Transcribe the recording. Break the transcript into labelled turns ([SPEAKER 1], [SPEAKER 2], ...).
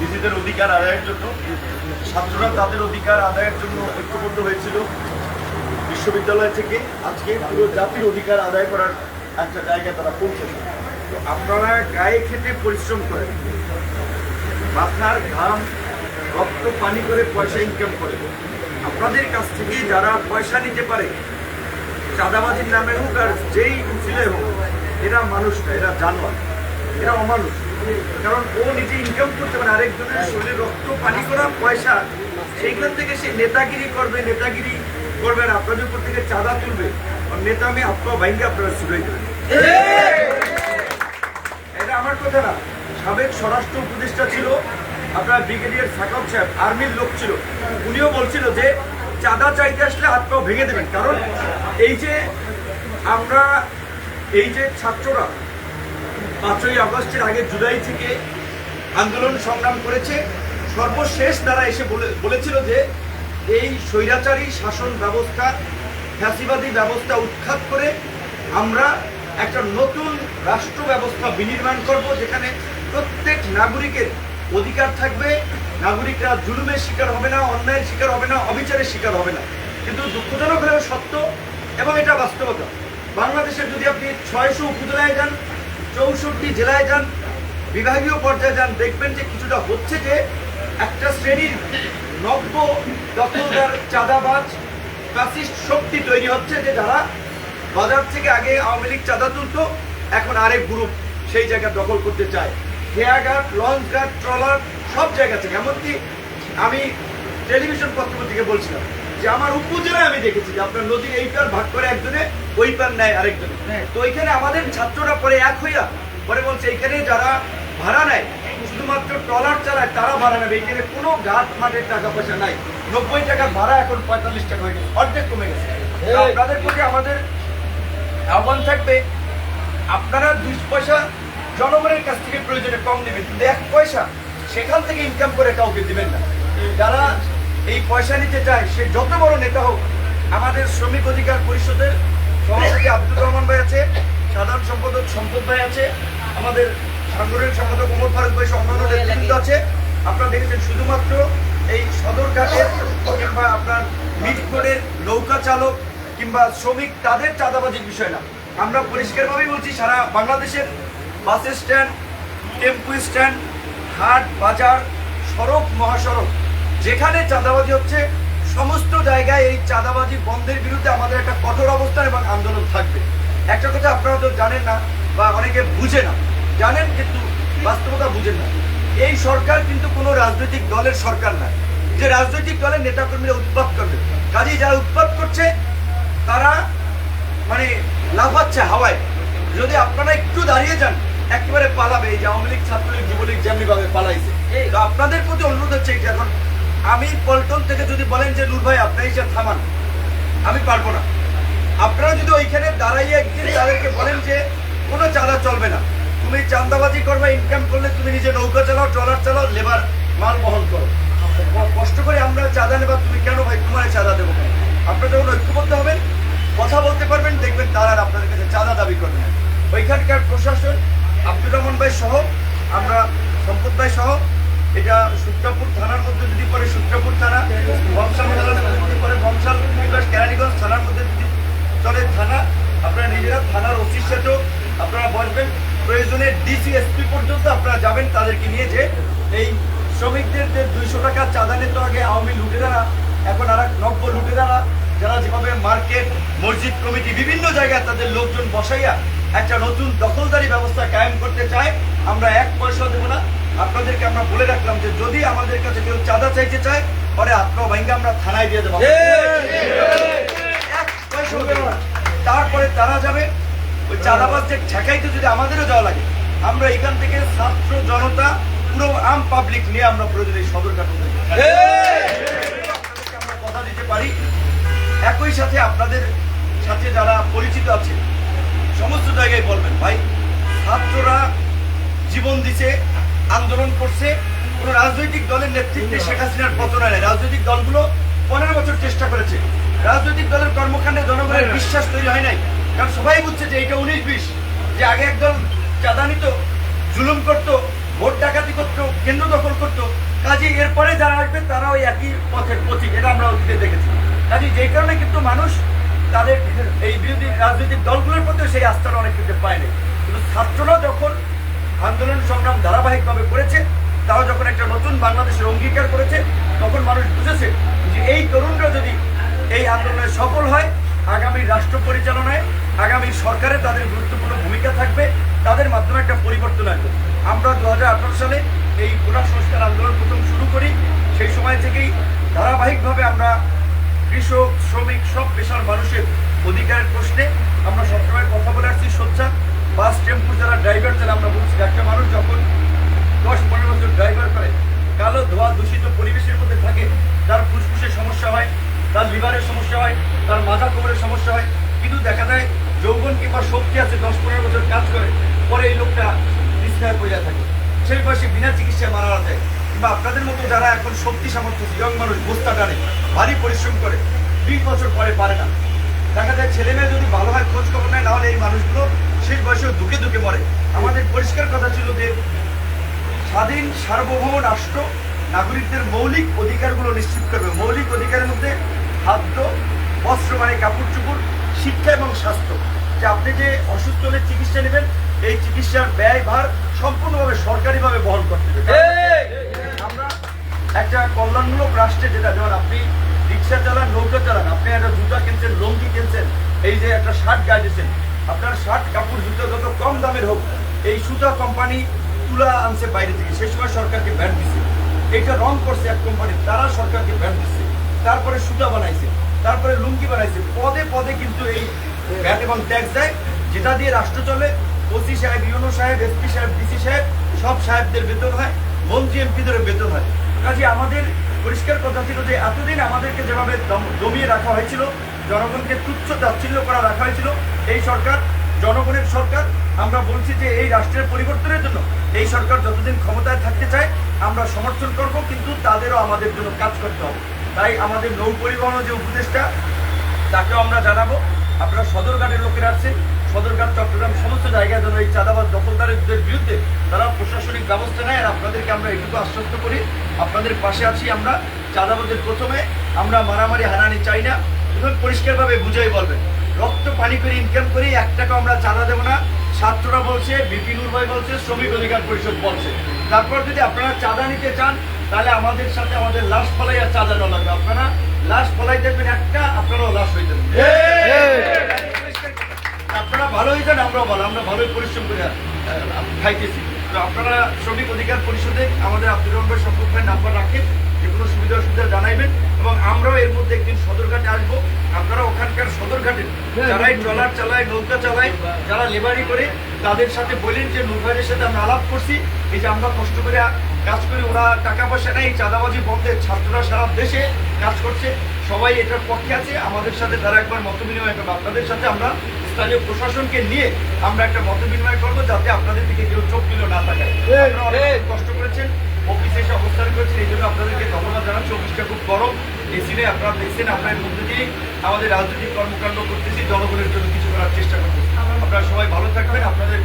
[SPEAKER 1] নিজেদের অধিকার আদায়ের জন্য, ছাত্ররা তাদের অধিকার আদায়ের জন্য ঐক্যবদ্ধ হয়েছিল। বিশ্ববিদ্যালয় থেকে আজকে পুরো জাতির অধিকার আদায় করার একটা জায়গায় তারা পৌঁছেছে। তো আপনারা গায়ে খেটে পরিশ্রম করেন। আপনার ঘাম রক্ত পানি করে পয়সা ইনকাম করে। আপনাদের কাছ থেকে যারা পয়সা নিতে পারে, চাঁদাবাজির নামে হোক আর যেই ছিলে হোক, এরা মানুষ না, এরা জানোয়ার, এরা অমানুষ। কারণ ও নিজে ইনকাম করতে পারে আরেকজনের শরীরে রক্ত, পানি করা, পয়সা, সেইখান থেকে সে নেতাগিরি করবে নেতাগিরি করবে আর আপনাদের উপর থেকে চাঁদা তুলবে। আর নেতা আমি আপনার ভাইকে আপনারা শুরুই এটা আমার কথা না। সাবেক স্বরাষ্ট্র উপদেষ্টা ছিল, আপনার ব্রিগেডিয়ার সাকব সাহেব, আর্মির লোক ছিল। উনিও বলছিল যে চাঁদা চাইতে আসলে হাত পাও ভেঙে দেবেন। কারণ এই যে আমরা, এই যে ছাত্ররা পাঁচই আগস্টের আগে জুলাই থেকে আন্দোলন সংগ্রাম করেছে। সর্বশেষ তারা এসে বলে- বলেছিল যে এই স্বৈরাচারী শাসন ব্যবস্থা, ফ্যাসিবাদী ব্যবস্থা উৎখাত করে আমরা একটা নতুন রাষ্ট্র ব্যবস্থা বিনির্মাণ করব, যেখানে প্রত্যেক নাগরিকের অধিকার থাকবে। নাগরিকরা জুলুমের শিকার হবে না, অন্যায়ের শিকার হবে না, অবিচারের শিকার হবে না। কিন্তু দুঃখজনক হলেও সত্য এবং এটা বাস্তবতা। বাংলাদেশের যদি আপনি ছয়শো উপজেলায় যান চৌষট্টি জেলায় যান, বিভাগীয় পর্যায়ে যান, দেখবেন যে কিছুটা হচ্ছে যে একটা শ্রেণির নব্য দখলদার চাঁদাবাজ, ফ্যাসিস্ট শক্তি তৈরি হচ্ছে যে যারা বাজার থেকে আগে আওয়ামী লীগ চাঁদা তুলতো, এখন আরেক গ্রুপ সেই জায়গা দখল করতে চায়। খেয়াঘাট লঞ্চ ঘাট ট্রলার, সব জায়গা থেকে। এমনকি আমি টেলিভিশন পত্রপত্রিকা বলছিলাম যে আমার উপজেলায় আমি দেখেছি যে আপনার নদীর এই পার ভাগ করে একজনে ওই পার নেয় আরেকজনে। তো ওইখানে আমাদের ছাত্ররা পরে এক হইয়া পরে বলছে এইখানে যারা ভাড়া নেয় শুধুমাত্র ট্রলার চালায় তারা ভাড়া নেবে। এখানে কোনো ঘাট মাঠের টাকা পয়সা নাই। নব্বই টাকা ভাড়া এখন পঁয়তাল্লিশ টাকা হয়ে গেছে। অর্ধেক কমে গেছে। আপনাদের প্রতি আমাদের আহ্বান থাকবে আপনারা দুই পয়সা জনগণের কাছ থেকে প্রয়োজনে কম নেবেন। কিন্তু এক পয়সা সেখান থেকে ইনকাম করে কাউকে দিবেন না। যারা এই পয়সা নিতে চায় সে যত বড় নেতা হোক, আমাদের শ্রমিক অধিকার পরিষদের সভাপতি আব্দুর রহমান ভাই আছে, সাধারণ সম্পাদক সম্পদ ভাই আছে, আমাদের সাংগঠনিক সম্পাদক ওমর ফারুক ভাই অন্যান্য নেতৃবৃন্দ আছে। আপনারা দেখেছেন শুধুমাত্র এই সদরঘাটের কিংবা আপনার মিটকোডের নৌকা চালক কিংবা শ্রমিক, তাদের চাঁদাবাজির বিষয় না। আমরা পরিষ্কারভাবেই বলছি, সারা বাংলাদেশের বাস স্ট্যান্ড, টেম্পু স্ট্যান্ড, হাট, বাজার, সড়ক, মহাসড়ক যেখানে চাঁদাবাজি হচ্ছে সমস্ত জায়গায় এই চাঁদাবাজি বন্ধের বিরুদ্ধে আমাদের একটা কঠোর অবস্থান এবং আন্দোলন থাকবে। একটা কথা আপনারা তো জানেন না বা অনেকে বুঝে না। জানেন কিন্তু বাস্তবতা বুঝেন না। এই সরকার কিন্তু কোনো রাজনৈতিক দলের সরকার না। যে রাজনৈতিক দলের নেতাকর্মীরা উৎপাত করবে। কাজেই যারা উৎপাত করছে তারা মানে লাফাচ্ছে হাওয়ায়। যদি আপনারা একটু দাঁড়িয়ে যান একেবারে পালাবে। এই যে আওয়ামী লীগ ছাত্রলীগ যুবলীগ যেমনিভাবে পালাইছে। আপনাদের প্রতি অনুরোধ হচ্ছে এটা এখন আমি পল্টন থেকে যদি বলেন যে, নূর ভাই, আপনি এসে থামান। আমি পারব না। আপনারা যদি ওইখানে দাঁড়াইয়ে একদিন তাদেরকে বলেন যে, কোনো চাঁদা চলবে না। তুমি চাঁদাবাজি করবে ইনকাম করলে তুমি নিজে নৌকা চালাও, ট্রলার চালাও, লেবার মাল বহন করো। কষ্ট করে আমরা চাঁদা নেবা, তুমি কেন ভাই তোমার চাঁদা দেবো আপনারা যখন ঐক্যবদ্ধ হবেন? কথা বলতে পারবেন, দেখবেন তারা আপনাদের কাছে চাঁদা দাবি করবে ওইখানকার প্রশাসন, আব্দুর রহমান ভাই সহ, আমরা সম্পদ ভাই সহ এটা সুত্রাপুর থানার মধ্যে যদি পরে সুত্রাপুর থানা বংশাল থানার মধ্যে যদি পরে বংশাল কিংবা কেরানীগঞ্জ থানার মধ্যে যদি চলে থানা, আপনারা নিজেরা থানার ওসির সাথেও আপনারা বসবেন। প্রয়োজনে ডিসি এসপি পর্যন্ত আপনারা যাবেন তাদেরকে নিয়ে যে এই শ্রমিকদের যে দুইশো টাকা চাঁদা নিত আগে আওয়ামী লুটেরারা, এখন আর এক নব্য লুটেরারা, যারা যেভাবে মার্কেট, মসজিদ কমিটি, বিভিন্ন জায়গায় তাদের লোকজন বসাইয়া একটা নতুন দখলদারি ব্যবস্থা কায়েম করতে চায়, আমরা এক পয়সা দেবো না। আপনাদেরকে আমরা বলে রাখলাম যে যদি আমাদের কাছে কেউ চাঁদা চাইতে চায় পরে আত্ম ভাঙ্গে আমরা থানায় দিয়ে দেবো। তারপরে তারা যাবে। ওই চাঁদাবাজদের ঠেকাইতে যদি আমাদেরও যাওয়া লাগে আমরা এখান থেকে ছাত্র জনতা পুরো আম পাবলিক নিয়ে আমরা প্রয়োজনে সদর কাটুন আমরা কথা দিতে পারি। একই সাথে আপনাদের সাথে যারা পরিচিত আছে সমস্ত জায়গায় বলবেন ভাই ছাত্ররা জীবন দিছে আন্দোলন করছে কোন রাজনৈতিক দলের নেতৃত্বে শেখ হাসিনার পতন হয় রাজনৈতিক দলগুলো পনেরো বছর চেষ্টা করেছে। রাজনৈতিক দলের কর্মকাণ্ডে জনগণের বিশ্বাস তৈরি হয় নাই। কারণ সবাই বুঝছে যে এটা উনিশ বিশ যে আগে একদল চাঁদা নিত জুলুম করতো ভোট ডাকাতি করতো কেন্দ্র দখল করতো। কাজে এরপরে যারা আসবে তারা ওই একই পথের পথিক এটা আমরা অতীতে দেখেছি। কাজে যেই কারণে কিন্তু মানুষ তাদের এই বিরোধী রাজনৈতিক দলগুলোর প্রতি সেই আস্থাটা অনেক ক্ষেত্রে পায়নি কিন্তু ছাত্ররা যখন আন্দোলন সংগ্রাম ধারাবাহিকভাবে করেছে, তারা যখন একটা নতুন বাংলাদেশের অঙ্গীকার করেছে, তখন মানুষ বুঝেছে যে এই তরুণরা যদি এই আন্দোলনে সফল হয়, আগামী রাষ্ট্র পরিচালনায়, আগামী সরকারে তাদের গুরুত্বপূর্ণ ভূমিকা থাকবে, তাদের মাধ্যমে একটা পরিবর্তন আসবে। আমরা দু হাজার আঠারো সালে এই পুরা সংস্কার আন্দোলন প্রথম শুরু করি, সেই সময় থেকেই ধারাবাহিকভাবে আমরা কৃষক, শ্রমিক, সব পেশার মানুষের অধিকারের প্রশ্নে আমরা সবসময় কথা বলে আসছি সোচ্চা বাস, টেম্পু যারা ড্রাইভার যারা আমরা বলছি, একটা মানুষ যখন দশ পনেরো বছর ড্রাইভার করে, কালো ধোয়া দূষিত পরিবেশের মধ্যে থাকে, তার ফুসফুসের সমস্যা হয়, তার লিভারের সমস্যা হয়, তার মাথা কোমরের সমস্যা হয়। কিন্তু দেখা যায়, যৌবন কিংবা শক্তি আছে, দশ পনেরো বছর কাজ করে, পরে এই লোকটা বিছনায় পড়ে থাকে। সেই বয়সে বিনা চিকিৎসায় মারা যায়। কিংবা আপনাদের মতো যারা এখন শক্তি সামর্থ্য ইয়ং মানুষ, বস্তা টানে, ভারী পরিশ্রম করে, বিশ বছর পরে পারে না। দেখা যায়, ছেলেমেয়ে যদি ভালো হয়, খোঁজ খবর নেয়, নাহলে এই মানুষগুলো শেষ বয়সেও দুঃখে দুঃখে মরে। আমাদের পরিষ্কার কথা ছিল যে স্বাধীন সার্বভৌম রাষ্ট্র নাগরিকদের মৌলিক অধিকারগুলো নিশ্চিত করবে। মৌলিক অধিকারের মধ্যে খাদ্য বস্ত্র মানে কাপড় চুপড় শিক্ষা এবং স্বাস্থ্য। যে আপনি যে অসুস্থ হলে চিকিৎসা নেবেন এই চিকিৎসার ব্যয় ভার সম্পূর্ণভাবে সরকারিভাবে বহন করতে হবে। আমরা একটা কল্যাণমূলক রাষ্ট্রে যেটা যেমন আপনি রিক্সা চালান নৌকা চালান আপনি একটা জুতা কিনছেন লঙ্গি কিনছেন এই যে একটা শার্ট গায়ে দিচ্ছেন আপনার শার্ট, কাপড়, জুতো যত কম দামের হোক, এই সুতা কোম্পানি তুলা আনছে বাইরে থেকে। সে সময় সরকারকে ব্যাট দিচ্ছে এটা রং করছে এক কোম্পানি, তারা সরকারকে ব্যাট দিচ্ছে তারপরে সুতা বানাইছে, তারপরে লুঙ্গি বানাইছে। পদে পদে কিন্তু এই ব্যাট এবং ট্যাক্স দেয়, যেটা দিয়ে রাষ্ট্র চলে। ওসি সাহেব, ইউনো সাহেব, এসপি সাহেব, ডিসি সাহেব, সব সাহেবদের বেতন হয় মন্ত্রী এমপিদের বেতন হয়। কাজে আমাদের পরিষ্কার কথা ছিল যে এতদিন আমাদেরকে যেভাবে দম- দমিয়ে রাখা হয়েছিল জনগণকে তুচ্ছ তাচ্ছিল্য করা রাখা হয়েছিল। এই সরকার, জনগণের সরকার, আমরা বলছি যে এই রাষ্ট্রের পরিবর্তনের জন্য এই সরকার যতদিন ক্ষমতায় থাকতে চায়, আমরা সমর্থন করব, কিন্তু তাদেরও আমাদের জন্য কাজ করতে হবে। তাই আমাদের নৌ পরিবহন যে উপদেষ্টা, তাকেও আমরা জানাব। আপনারা সদরঘাটের লোকেরা আছেন, সদরঘাট, চট্টগ্রাম, সমস্ত জায়গায় যেন এই চাঁদাবাদ দখলদারদের বিরুদ্ধে তারা প্রশাসনিক ব্যবস্থা নেয়, আর আপনাদেরকে আমরা এটুকু আশ্বস্ত করি। আপনাদের পাশে আছি আমরা। চাঁদাবাদের প্রথমে আমরা মারামারি হানানি চাই না। এবং পরিষ্কারভাবে বুঝাই বলবেন রক্ত পানি করে ইনকাম করে এক টাকা আমরা চাঁদা দেবো না। ছাত্ররা বলছে বিপিনুর ভাই বলছে শ্রমিক অধিকার পরিষদ বলছে। তারপর যদি আপনারা চাঁদা নিতে চান তাহলে আমাদের সাথে আমাদের লাশ ফলাই আর চাঁদা নেওয়া লাগবে। আপনারা লাশ ফলাই দেখবেন একটা আপনারাও লাশ হয়ে যাবেন। আপনারা ভালো হয়ে যান আমরাও ভালো আমরা ভালোই পরিশ্রম করে খাইতেছি। তো আপনারা শ্রমিক অধিকার পরিষদে আমাদের আব্দুর রহমান নাম্বার রাখেন যে কোনো সুবিধা অসুবিধা জানাইবেন। এবং আমরাও এর মধ্যে একদিন সদরঘাটে আসব। আপনারা ওখানকার সদরঘাটে যারাই ট্রলার চালায়, নৌকা চালায়, যারা লেবারি করে, তাদের সাথে বলেন যে নৌকারের সাথে আমরা আলাপ করছি। এই যে আমরা কষ্ট করে কাজ করি, ওরা টাকা পয়সা নেই চাঁদাবাজি বন্ধে ছাত্ররা সারা দেশে কাজ করছে। সবাই এটার পক্ষে আছে। আমাদের সাথে তারা একবার মত বিনিময় করবে। আপনাদের সাথে আমরা স্থানীয় প্রশাসনকে নিয়ে আমরা একটা মত বিনিময় করব যাতে আপনাদের দিকে কেউ চোখ দিল না তাকায় আপনারা অনেক কষ্ট করেছেন অফিসে এসে অবস্থান করেছেন এই জন্য আপনাদেরকে ধন্যবাদ জানাচ্ছি অফিসটা খুব গরম এসি নেই আপনারা দেখছেন এর মধ্যে দিয়েই আমাদের রাজনৈতিক কর্মকাণ্ড করতেছি, জনগণের জন্য কিছু করার চেষ্টা করতেছি আপনারা সবাই ভালো থাকবেন, আপনাদের